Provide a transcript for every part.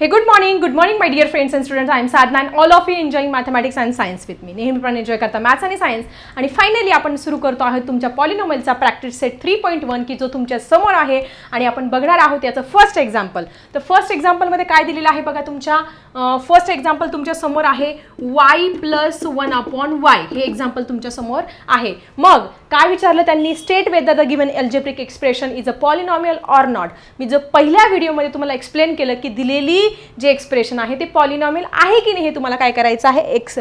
Hey good morning good morning my dear friends and student I am Sadhana and all of you enjoying mathematics and science with me नेहमीप्रमाणे enjoy करता maths आणि science आणि finally आपण सुरू करतो आहोत तुमच्या पॉलिनोमेलचा practice set three point one की जो तुमच्यासमोर आहे आणि आपण बघणार आहोत याचं फर्स्ट एक्झाम्पल तर फर्स्ट एक्झाम्पलमध्ये काय दिलेलं आहे बघा तुमच्या? फर्स्ट एक्झाम्पल तुमच्यासमोर आहे Y plus one upon Y हे एक्झाम्पल तुमच्यासमोर आहे. मग काय विचारलं त्यांनी? State whether the given algebraic expression is a polynomial or not मी जर पहिल्या व्हिडिओमध्ये तुम्हाला एक्सप्लेन केलं की दिलेली जे एक्सप्रेशन आहे ते पॉलिनॉमियल आहे की नाही हे तुम्हाला काय करायचं आहे? एक्स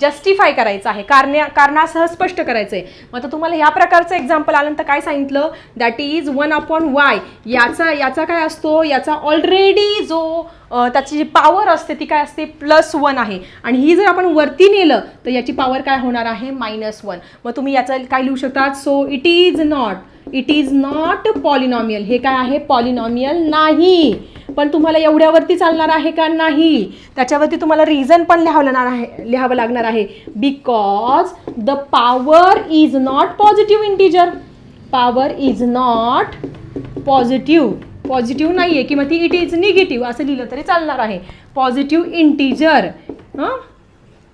जस्टिफाय करायचं आहे. कारण्या कारणासह स्पष्ट करायचं आहे. मग आता तुम्हाला ह्या प्रकारचं एक्झाम्पल आल्यानंतर काय सांगितलं? That is one upon Y याचा याचा काय असतो? याचा ऑलरेडी जो त्याची जी पॉवर असते ती काय असते? प्लस वन आहे. आणि ही जर आपण वरती नेलं तर याची पॉवर काय होणार आहे? मायनस वन मग तुम्ही याचं काय लिहू शकतात? So it is not it is not polynomial हे काय आहे? पॉलिनॉमियल नाही. पण तुम्हाला एवढ्यावरती चालणार आहे का? नाही. त्याच्यावरती तुम्हाला रिझन पण लिहावं लागणार आहे लिहावं लागणार आहे. Because the power is not positive integer power is not positive positive नाही आहे किंवा ती इट इज निगेटिव्ह असं लिहिलं तरी चालणार आहे. पॉझिटिव्ह इंटीजर हां?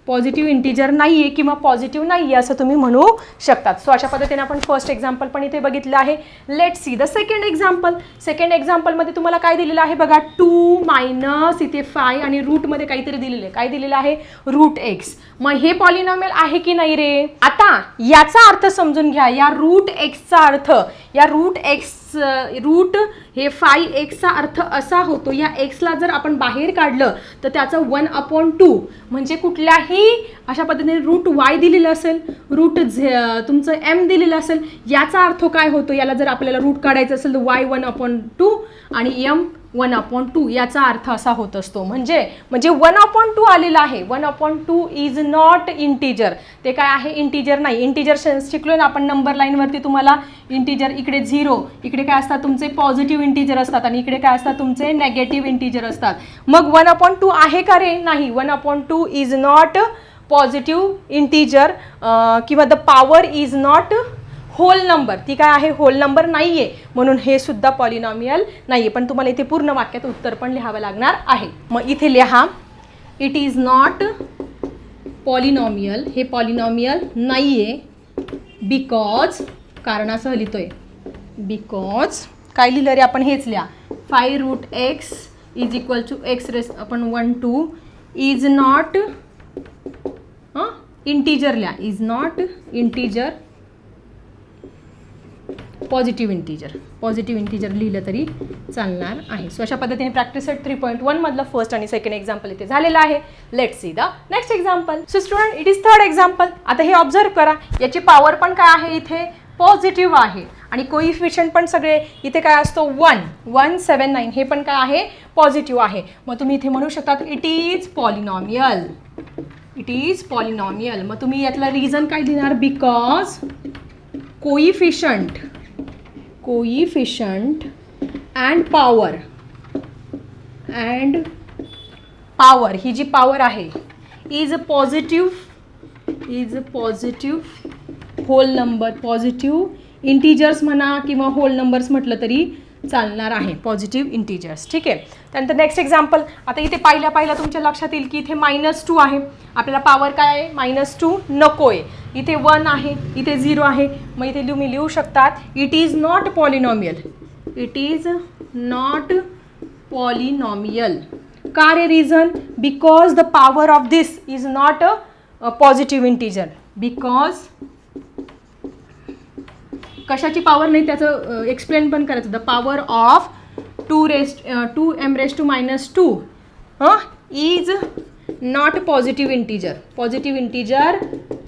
पॉझिटिव्ह इंटीजर नाही आहे किंवा पॉझिटिव्ह नाही आहे असं तुम्ही म्हणू शकतात. सो अशा पद्धतीने आपण फर्स्ट एक्झाम्पल पण इथे बघितलं आहे. Let see the second example second एक्झाम्पलमध्ये तुम्हाला काय दिलेलं आहे बघा? टू मायनस इथे फाय आणि रूटमध्ये काहीतरी दिलेलं आहे. काय दिलेलं आहे? रूट एक्स मग हे पॉलिनॉमियल आहे की नाही रे? आता याचा अर्थ समजून घ्या. या रूट एक्सचा अर्थ या रूट एक्स रूट हे फाय एक्सचा अर्थ असा होतो. या एक्सला जर आपण बाहेर काढलं तर त्याचं वन अपॉन टू म्हणजे कुठल्याही अशा पद्धतीने रूट वाय दिलेलं असेल रूट झे तुमचं एम दिलेलं असेल याचा अर्थ काय होतो? याला जर आपल्याला रूट काढायचं असेल तर वाय वन अपॉन टू आणि एम वन अपॉन टू याचा अर्थ असा होत असतो. म्हणजे म्हणजे वन अपॉन टू आलेला आहे. One upon two is not integer. ते काय आहे? इंटीजर नाही. इंटीजर शिकलो ना आपण नंबर लाईनवरती तुम्हाला इंटीजर इकडे झिरो इकडे काय असतात तुमचे पॉझिटिव्ह इंटीजर असतात आणि इकडे काय असतात तुमचे नेगेटिव्ह इंटीजर असतात. मग वन अपॉन टू आहे का रे? नाही. One upon two is not positive integer किंवा the power is not whole number ती काय आहे? होल नंबर नाही आहे म्हणून हे सुद्धा पॉलिनॉमियल नाही आहे पण तुम्हाला इथे पूर्ण वाक्यात उत्तर पण लिहावं लागणार आहे. मग इथे लिहा. इट इज नॉट पॉलिनॉमियल हे पॉलिनॉमियल नाही आहे बिकॉज कारणासह लिहितो आहे बिकॉज काय लिहिलं रे आपण? हेच लिहा. Five root X is equal to X raise आपण वन टू इज नॉट हां? इंटीजर लिहा. Is not integer positive integer positive integer लिहिलं तरी चालणार आहे. सो अशा पद्धतीने प्रॅक्टिस सेट थ्री पॉईंट वनमधलं फर्स्ट आणि सेकंड एक्झाम्पल इथे झालेलं आहे. Let see the next example so student it is third example आता हे ऑब्झर्व करा. याची पॉवर पण काय आहे इथे? पॉझिटिव्ह आहे. आणि कोइफिशियंट पण सगळे इथे काय असतो? वन वन सेवन नाईन हे पण काय आहे? पॉझिटिव्ह आहे. मग तुम्ही इथे म्हणू शकतात it is polynomial it is polynomial मग तुम्ही यातलं रिझन काय लिहिणार? Because coefficient coefficient and power and power ही जी पॉवर आहे is a positive is a positive whole number positive integers म्हणा किंवा होल नंबर्स म्हटलं तरी चालणार आहे पॉझिटिव्ह इंटीजर्स ठीक आहे? त्यानंतर नेक्स्ट एक्झाम्पल आता इथे पाहिल्या पाहिल्या तुमच्या लक्षात येईल की इथे मायनस टू आहे. आपल्याला पॉवर काय आहे? मायनस टू नको आहे इथे वन आहे इथे झिरो आहे. मग इथे तुम्ही लिहू शकतात it is not polynomial it is not polynomial का रे reason because the power of this is not a positive integer because कशाची पॉवर नाही त्याचं एक्सप्लेन पण करायचं. The power of two raised to M raised to minus two हां? Is not positive integer positive integer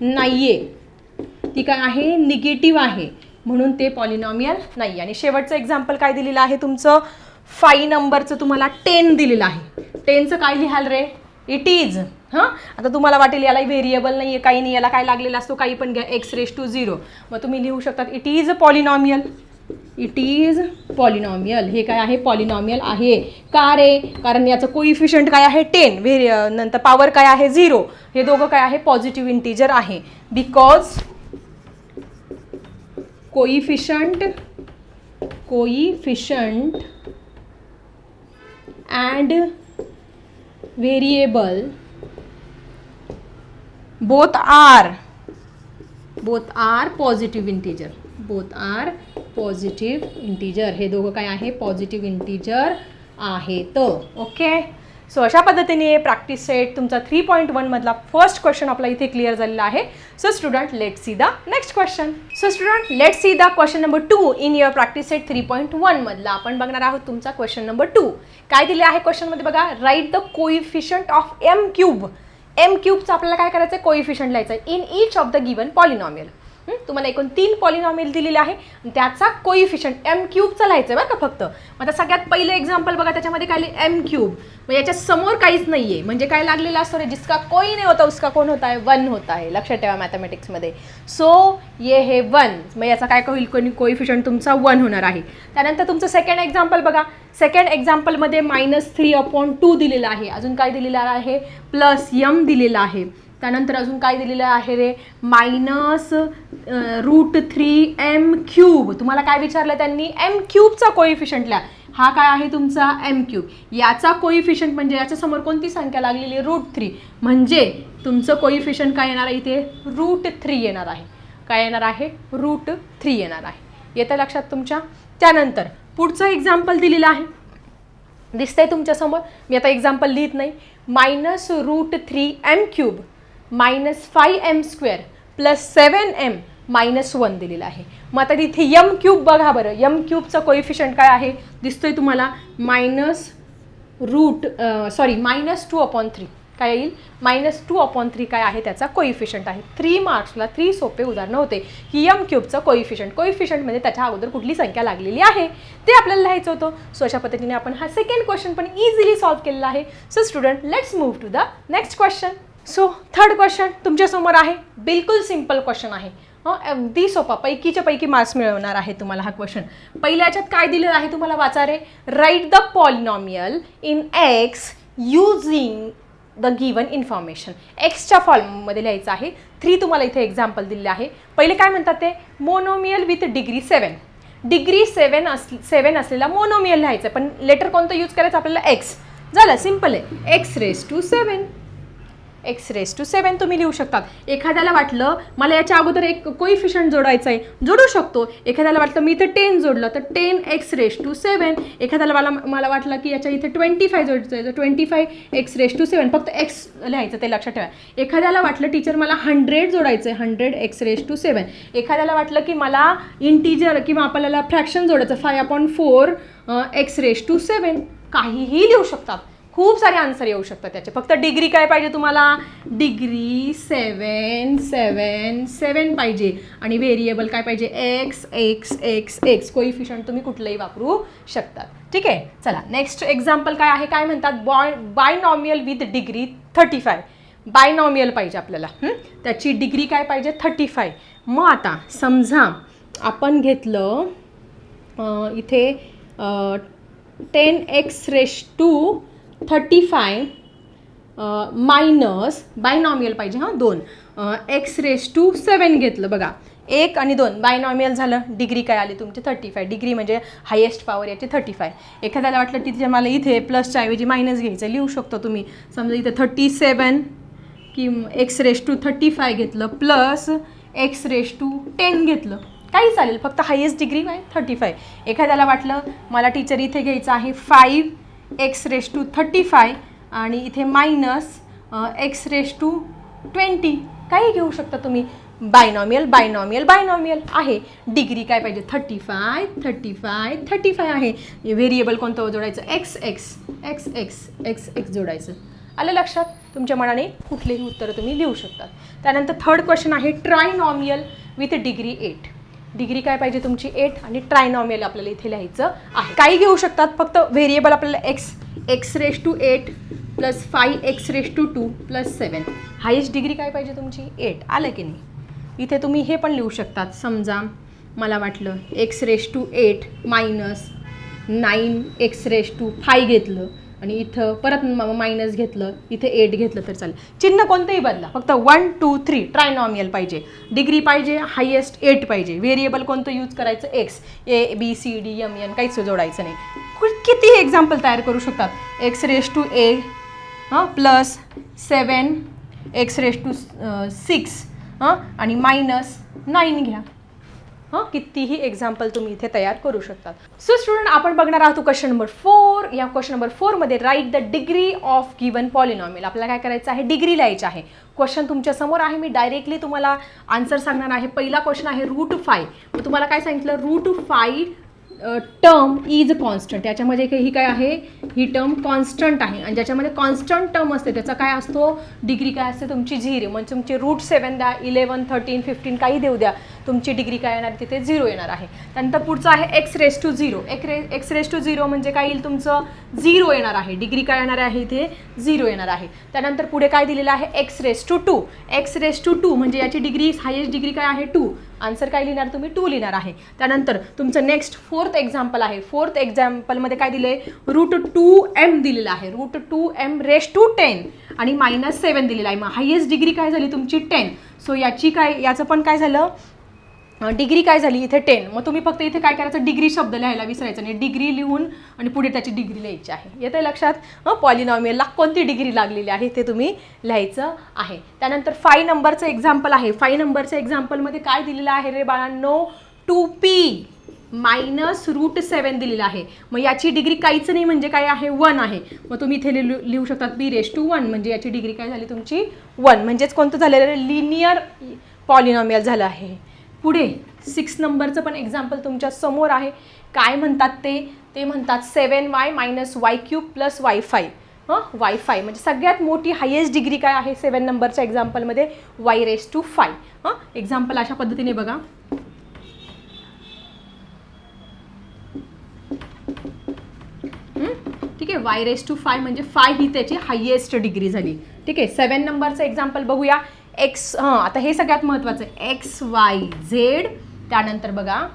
नाही आहे ती काय आहे? निगेटिव्ह आहे. म्हणून ते पॉलिनॉमियल नाही आणि शेवटचं एक्झाम्पल काय दिलेलं आहे तुमचं? फाई नंबरचं तुम्हाला टेन दिलेलं आहे. टेनचं काय लिहाल रे? इट इज हां? आता तुम्हाला वाटेल याला व्हेरिएबल नाही आहे काही नाही याला काय लागलेला असतो काही पण घ्या. एक्स रेश टू झिरो मग तुम्ही लिहू शकतात it is a polynomial it is polynomial हे काय आहे? पॉलिनॉमियल आहे. का रे? कारण याचं कोइफिशियंट काय आहे? टेन व्हेरि नंतर पॉवर काय आहे? झिरो हे दोघं काय आहे? पॉझिटिव्ह इंटीजर आहे. Because coefficient coefficient and variable both are both are positive integer both are positive integer हे दोघं काय आहे? पॉझिटिव्ह इंटीजर आहेत. ओके सो अशा पद्धतीने प्रॅक्टिस सेट तुमचा थ्री पॉईंट वनमधला फर्स्ट क्वेश्चन आपला इथे क्लिअर झालेला आहे. So student let see the next question so student let see the question number two in your practice set three point वनमधला आपण बघणार आहोत तुमचा क्वेश्चन नंबर टू काय दिले आहे क्वेश्चनमध्ये बघा? Write the coefficient of M cube M क्यूबचं आपल्याला काय करायचं आहे कोइफिशंट लिहायचं आहे in each of the given polynomial तुम्हाला एकूण तीन पॉलिनॉमियल दिलेले आहे. त्याचा कोइफिशियंट एम क्यूबचा लिहायचं आहे बरं का फक्त. मग आता सगळ्यात पहिलं एक्झाम्पल बघा त्याच्यामध्ये काय एम क्यूब मग याच्या समोर काहीच नाही आहे म्हणजे काय लागलेलं असतं? रे जिसका कोई नाही होता उसका कोण होता? आहे वन होता आहे. लक्षात ठेवा मॅथमॅटिक्समध्ये सो ये हे वन मग याचा काय होईल? कोणी कोइफिशियंट तुमचा वन होणार आहे. त्यानंतर तुमचं सेकंड एक्झाम्पल बघा. सेकंड एक्झाम्पलमध्ये मायनस थ्री अपॉन टू दिलेलं आहे. अजून काय दिलेलं आहे? प्लस यम दिलेलं आहे. त्यानंतर अजून काय दिलेलं आहे रे? Minus root three M cube. तुम्हाला काय विचारलं त्यांनी? एम क्यूबचा कोइफिशियंट हा काय आहे तुमचा? M cube. याचा कोइफिशियंट म्हणजे याच्यासमोर कोणती संख्या लागलेली आहे? Root three. म्हणजे तुमचं कोइफिशियंट काय येणार आहे इथे? रूट थ्री येणार आहे. काय येणार आहे? रूट थ्री येणार आहे. येतं लक्षात तुमच्या? त्यानंतर पुढचं एक्झाम्पल दिलेलं आहे. दिसतंय तुमच्यासमोर मी आता एक्झाम्पल लिहित नाही. Minus root three M cube. Minus five M square plus seven M minus one दिलेलं आहे. मग आता तिथे यम क्यूब बघा बरं. यम क्यूबचं कोइफिशियंट काय आहे? दिसतोय तुम्हाला minus root sorry minus two upon three काय येईल? मायनस टू अपॉन थ्री काय आहे? त्याचा कोइफिशंट आहे. थ्री मार्क्सला थ्री सोपे उदाहरणं होते. की यम क्यूबचं कोइफिशंट कोइफिशंट म्हणजे त्याच्या अगोदर कुठली संख्या लागलेली आहे? ते आपल्याला लिहायचं होतं. सो अशा पद्धतीने आपण हा सेकंड क्वेश्चन पण इझिली सॉल्व्ह केलेला आहे. So student let's move to the next question so third question तुमच्यासमोर आहे. बिलकुल सिंपल क्वेश्चन आहे. अगदी सोपा. पैकीच्या पैकी मार्क्स मिळवणार आहे तुम्हाला हा क्वेश्चन पहिल्या याच्यात काय दिलेलं आहे तुम्हाला वाचा रे write the polynomial in X using the given information एक्सच्या फॉर्ममध्ये लिहायचं आहे. थ्री तुम्हाला इथे एक्झाम्पल दिले आहे. पहिले काय म्हणतात ते? Monomial with degree seven degree seven us seven असलेला मोनोमियल लिहायचं. पण लेटर कोणतं यूज करायचं? आपल्याला एक्स झालं सिंपल आहे. X raise to seven X raise to seven तुम्ही लिहू शकतात. एखाद्याला वाटलं मला याच्या अगोदर एक कोइफिशियंट जोडायचं आहे जोडू शकतो. एखाद्याला वाटलं मी इथं टेन जोडलं तर ten X raise to seven एखाद्याला मला मला वाटलं की याच्या इथे ट्वेंटी फाय जोडायचं आहे तर twenty five X raise to seven फक्त एक्स लिहायचं ते लक्षात ठेवा. एखाद्याला वाटलं टीचर मला हंड्रेड जोडायचं आहे hundred X raise to seven एखाद्याला वाटलं की मला इंटीजर किंवा आपल्याला fraction जोडायचं five upon four X raise to seven काहीही लिहू शकतात. खूप सारे आन्सर येऊ शकतात त्याचे. फक्त डिग्री काय पाहिजे तुम्हाला? डिग्री सेवन सेवन सेवन पाहिजे. आणि व्हेरिएबल काय पाहिजे? X X X X. Coefficient तुम्ही कुठलंही वापरू शकतात. ठीक आहे? चला नेक्स्ट एक्झाम्पल काय आहे? काय म्हणतात? Boy binomial with degree thirty five binomial पाहिजे आपल्याला. त्याची डिग्री काय पाहिजे? थर्टी फाय मग आता समजा आपण घेतलं इथे ten X raise to thirty five minus binomial पाहिजे हां दोन. एक्स रेस टू सेवन घेतलं बघा. एक आणि दोन बायनॉमियल झालं डिग्री काय आली तुमची? Thirty five. डिग्री म्हणजे हायेस्ट पॉवर याची थर्टी फाय. एखाद्याला वाटलं तिथे मला इथे प्लसच्या ऐवजी मायनस घ्यायचं लिहू शकतो तुम्ही. समजा इथे थर्टी सेवन की X raise to thirty five घेतलं plus X raise to ten घेतलं. काही चालेल फक्त हायेस्ट डिग्री काय थर्टी फाय. एखाद्याला वाटलं मला टीचर इथे घ्यायचं आहे five X raise to thirty five आणि इथे minus X raise to twenty. काही घेऊ शकता तुम्ही. बायनॉमियल बायनॉमियल बायनॉमियल आहे. डिग्री काय पाहिजे? Thirty five thirty five thirty five आहे. व्हेरिएबल कोणतं हो जोडायचं? X X X X X X जोडायचं. आलं लक्षात? तुमच्या मनाने कुठलेही उत्तरं तुम्ही लिहू शकतात. त्यानंतर थर्ड क्वेश्चन आहे trinomial with degree eight degree काय पाहिजे तुमची? एट आणि ट्रायनॉमियल आपल्याला इथे लिहायचं आहे. काही घेऊ शकतात फक्त व्हेरिएबल आपल्याला X X raise to eight plus five X raise to two plus seven highest degree काय पाहिजे तुमची? एट. आलं की नाही? इथे तुम्ही हे पण लिहू शकतात. समजा मला वाटलं X raise to eight minus nine X raise to five घेतलं. आणि इथं परत मायनस घेतलं इथे एट घेतलं तर चालेल. चिन्ह कोणतंही बदला फक्त वन टू थ्री ट्रायनॉमियल पाहिजे. डिग्री पाहिजे हायेस्ट एट पाहिजे. व्हेरिएबल कोणतं यूज करायचं? X A B C D M N काहीच जोडायचं नाही. किती एक्झाम्पल तयार करू शकतात? एक्स रेस टू ए हां plus seven X raise to six हां आणि मायनस नाईन घ्या. हां कितीही एक्झाम्पल तुम्ही इथे तयार करू शकता. सो स्टुडंट आपण बघणार आहोत क्वेश्चन नंबर फोर या क्वेश्चन नंबर फोरमध्ये write the degree of given polynomial आपल्याला काय करायचं आहे? डिग्री लिहायची आहे. क्वेश्चन तुमच्यासमोर आहे. मी डायरेक्टली तुम्हाला आन्सर सांगणार आहे. पहिला क्वेश्चन आहे रूट फाय मग तुम्हाला काय सांगितलं? Root five term is constant याच्यामध्ये काही- ही काय आहे? ही टर्म कॉन्स्टंट आहे. आणि ज्याच्यामध्ये कॉन्स्टंट टर्म असते त्याचा काय असतो? डिग्री काय असते? तुमची झिरो. म्हणजे तुमची रूट सेवन द्या इलेवन थर्टीन फिफ्टीन काही देऊ द्या. तुमची डिग्री काय येणार? तिथे झिरो येणार आहे. त्यानंतर पुढचं आहे एक्स रेस टू झिरो एक रे एक्स रेस टू झिरो म्हणजे काय येईल? तुमचं झिरो येणार आहे. डिग्री काय येणार आहे? इथे झिरो येणार आहे. त्यानंतर पुढे काय दिलेलं आहे? X raise to two x raise to two म्हणजे याची डिग्री हायेस्ट डिग्री काय आहे? टू आन्सर काय लिहिणार तुम्ही? टू लिहिणार आहे. त्यानंतर तुमचं नेक्स्ट फोर्थ एक्झाम्पल आहे. फोर्थ एक्झाम्पलमध्ये काय दिले रूट टू एम दिलेलं आहे. Root two M raise to ten आणि मायनस सेवन दिलेलं आहे. मग हायेस्ट डिग्री काय झाली तुमची? टेन सो याची काय याचं पण काय झालं? डिग्री काय झाली? इथे टेन मग तुम्ही फक्त इथे काय करायचं? डिग्री शब्द लिहायला विसरायचं नाही डिग्री लिहून आणि पुढे त्याची डिग्री लिहायची आहे. येते लक्षात? पॉलिनॉमियलला कोणती डिग्री लागलेली आहे ते तुम्ही लिहायचं आहे. त्यानंतर फाय नंबरचं एक्झाम्पल आहे. फाय नंबरचं एक्झाम्पलमध्ये काय दिलेलं आहे रे बाळांनो? Two P minus root seven दिलेलं आहे. मग याची डिग्री काहीच नाही म्हणजे काय आहे? वन आहे. मग तुम्ही इथे लिहू लिहू शकतात बी रेश टू वन म्हणजे याची डिग्री काय झाली तुमची? वन म्हणजेच कोणतं झालेलं लिनियर पॉलिनॉमियल झालं आहे. पुढे सिक्स नंबरचं पण एक्झाम्पल तुमच्यासमोर आहे. काय म्हणतात ते? ते म्हणतात seven Y minus Y cube plus Y five हां? वाय फाय म्हणजे सगळ्यात मोठी हायेस्ट डिग्री काय आहे सेवन नंबरच्या एक्झाम्पलमध्ये वाय रेस टू फाय हां? एक्झाम्पल अशा पद्धतीने बघा. ठीक आहे? वाय रेस टू फाय म्हणजे फाय ही त्याची हायेस्ट डिग्री झाली. ठीक आहे? सेवन नंबरचं एक्झाम्पल बघूया. एक्स हां आता हे सगळ्यात महत्त्वाचं आहे. एक्स वाय झेड त्यानंतर बघा.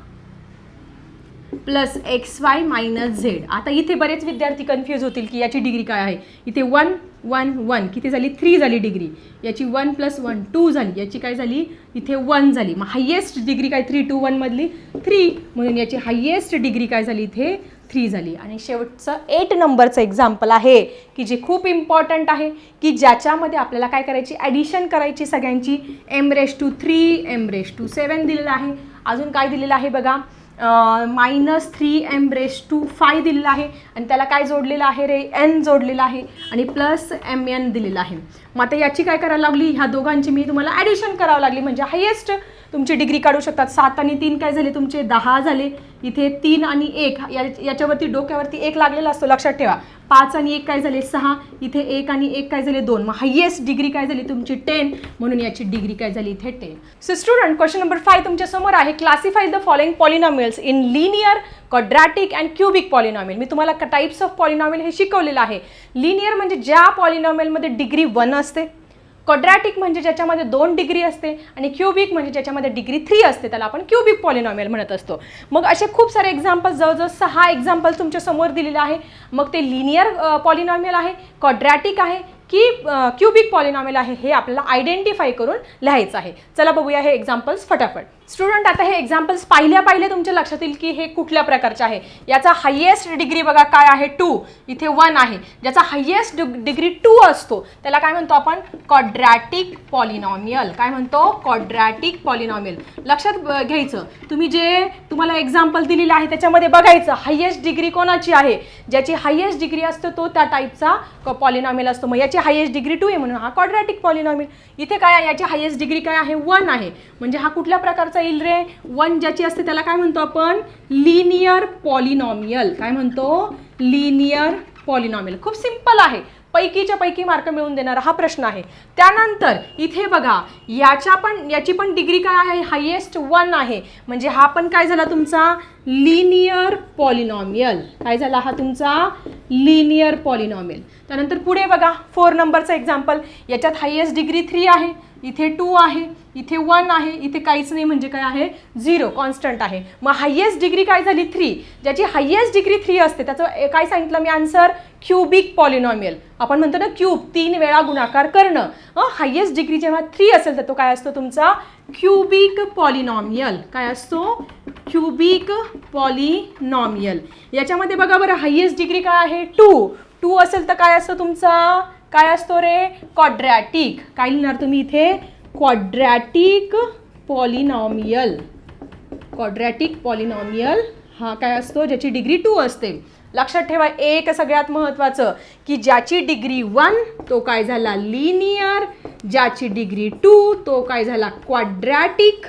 Plus X Y minus Z आता इथे बरेच विद्यार्थी कन्फ्यूज होतील की याची डिग्री काय आहे. इथे वन वन वन किती झाली? थ्री झाली डिग्री याची वन प्लस वन टू झाली. याची काय झाली? इथे वन झाली. मग हायेस्ट डिग्री काय? थ्री टू वनमधली थ्री म्हणून याची हायेस्ट डिग्री काय झाली इथे? थ्री झाली. आणि शेवटचं एट नंबरचं एक्झाम्पल आहे की जे खूप इम्पॉर्टंट आहे की ज्याच्यामध्ये आपल्याला काय करायची ॲडिशन करायची सगळ्यांची. M raise to three M raise to seven दिलेलं आहे. अजून काय दिलेलं आहे बघा? Minus three M raise to five दिलेलं आहे. आणि त्याला काय जोडलेलं आहे रे? एन जोडलेलं आहे. आणि प्लस एम एन दिलेलं आहे. मग आता याची काय करायला लागली? ह्या दोघांची मी तुम्हाला ॲडिशन करावं लागली. म्हणजे हायेस्ट तुमची डिग्री काढू शकतात. सात आणि तीन काय झाले? तुमचे दहा झाले. इथे तीन आणि एक या याच्यावरती डोक्यावरती एक लागलेला असतो. लक्षात ठेवा. पाच आणि एक काय झाले? सहा. इथे एक आणि एक काय झाले? दोन. मग हायेस्ट डिग्री काय झाली? तुमची टेन म्हणून याची डिग्री काय झाली? इथे ten so student question number five तुमच्यासमोर आहे. Classify the following polynomials in linear quadratic and cubic polynomial मी तुम्हाला टाईप्स ऑफ पॉलिनॉमियल हे शिकवलेलं आहे. लिनियर म्हणजे ज्या पॉलिनॉमियलमध्ये डिग्री वन असते क्वाड्रॅटिक म्हणजे ज्याच्यामध्ये दोन डिग्री असते आणि क्युबिक म्हणजे ज्याच्यामध्ये डिग्री थ्री असते त्याला आपण क्युबिक पॉलिनॉमियल म्हणत असतो. मग असे खूप सारे एक्झाम्पल जवळजवळ सहा एक्झाम्पल तुमच्यासमोर दिलेले आहे. मग ते लिनियर पॉलिनॉमियल आहे क्वाड्रॅटिक आहे की क्युबिक पॉलिनॉमियल आहे हे आपल्याला आयडेंटिफाय करून लिहायचं आहे. चला बघूया हे एक्झाम्पल्स फटाफट. स्टुडंट आता हे एक्झाम्पल्स पाहिल्या पाहिले तुमच्या लक्षात येईल की हे कुठल्या प्रकारचे आहे. याचा हायेस्ट डिग्री बघा काय आहे? टू इथे वन आहे. ज्याचा हायेस्ट डिग्री टू असतो. त्याला काय म्हणतो आपण? कॉड्रॅटिक पॉलिनॉमियल काय म्हणतो? कॉड्रॅटिक पॉलिनॉमियल लक्षात घ्यायचं. तुम्ही जे तुम्हाला एक्झाम्पल दिलेलं आहे त्याच्यामध्ये बघायचं. हायेस्ट डिग्री कोणाची आहे? ज्याची हायेस्ट डिग्री असतो तो त्या टाईपचा पॉलिनॉमियल असतो. मग याची हायेस्ट डिग्री टू आहे म्हणून हा कॉड्रॅटिक पॉलिनॉमियल इथे काय आहे? याची हायेस्ट डिग्री काय आहे? वन आहे. म्हणजे हा कुठल्या प्रकारचा येईल रे. वन ज्याची असते त्याला काय म्हणतो आपण? लिनियर पॉलिनॉमियल काय म्हणतो? लिनियर पॉलिनॉमियल खूप सिंपल आहे. पैकीच्या पैकी मार्क मिळवून देणारा हा प्रश्न आहे. त्यानंतर इथे बघा याच्या पण याची पण डिग्री काय आहे? हायेस्ट वन आहे. म्हणजे हा पण काय झाला तुमचा? लिनियर पॉलिनॉमियल काय झाला हा तुमचा? लिनियर पॉलिनॉमियल त्यानंतर पुढे बघा फोर नंबरचं एक्झाम्पल याच्यात हायेस्ट डिग्री थ्री आहे. इथे टू आहे इथे वन आहे इथे काहीच नाही म्हणजे काय आहे? झिरो कॉन्स्टंट आहे. मग हायेस्ट डिग्री काय झाली? थ्री ज्याची हायेस्ट डिग्री थ्री असते त्याचं ए- काय सांगितलं मी आन्सर क्यूबिक पॉलिनॉमियल आपण म्हणतो ना क्यूब तीन वेळा गुणाकार करणं. हायेस्ट डिग्री जेव्हा थ्री असेल तर तो काय असतो तुमचा? क्यूबिक पॉलिनॉमियल काय असतो? क्यूबिक पॉलिनॉमियल याच्यामध्ये बघा बरं हायेस्ट डिग्री काय आहे? टू टू असेल तर काय असतं तुमचा? काय असतो रे? क्वाड्रॅटिक काय लिहिणार तुम्ही इथे? क्वाड्रॅटिक पॉलिनॉमियल क्वाड्रॅटिक पॉलिनॉमियल हा काय असतो? ज्याची डिग्री टू असते. लक्षात ठेवा एक सगळ्यात महत्त्वाचं की ज्याची डिग्री वन तो काय झाला लिनियर ज्याची डिग्री टू तो काय झाला क्वाड्रॅटिक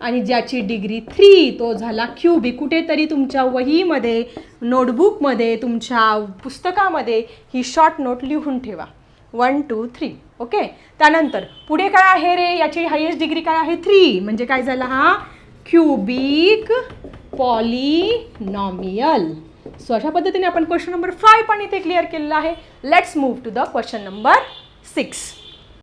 आणि ज्याची डिग्री थ्री तो झाला क्यूबी कुठेतरी तुमच्या वहीमध्ये नोटबुकमध्ये तुमच्या पुस्तकामध्ये ही शॉर्ट नोट लिहून ठेवा. वन टू थ्री ओके त्यानंतर पुढे काय आहे रे? याची हायेस्ट डिग्री काय आहे? थ्री म्हणजे काय झाला हा? क्युबिक पॉलिनॉमियल सो अशा पद्धतीने आपण क्वेश्चन नंबर फाय पण इथे क्लिअर केलेला आहे. Let's move to the question number six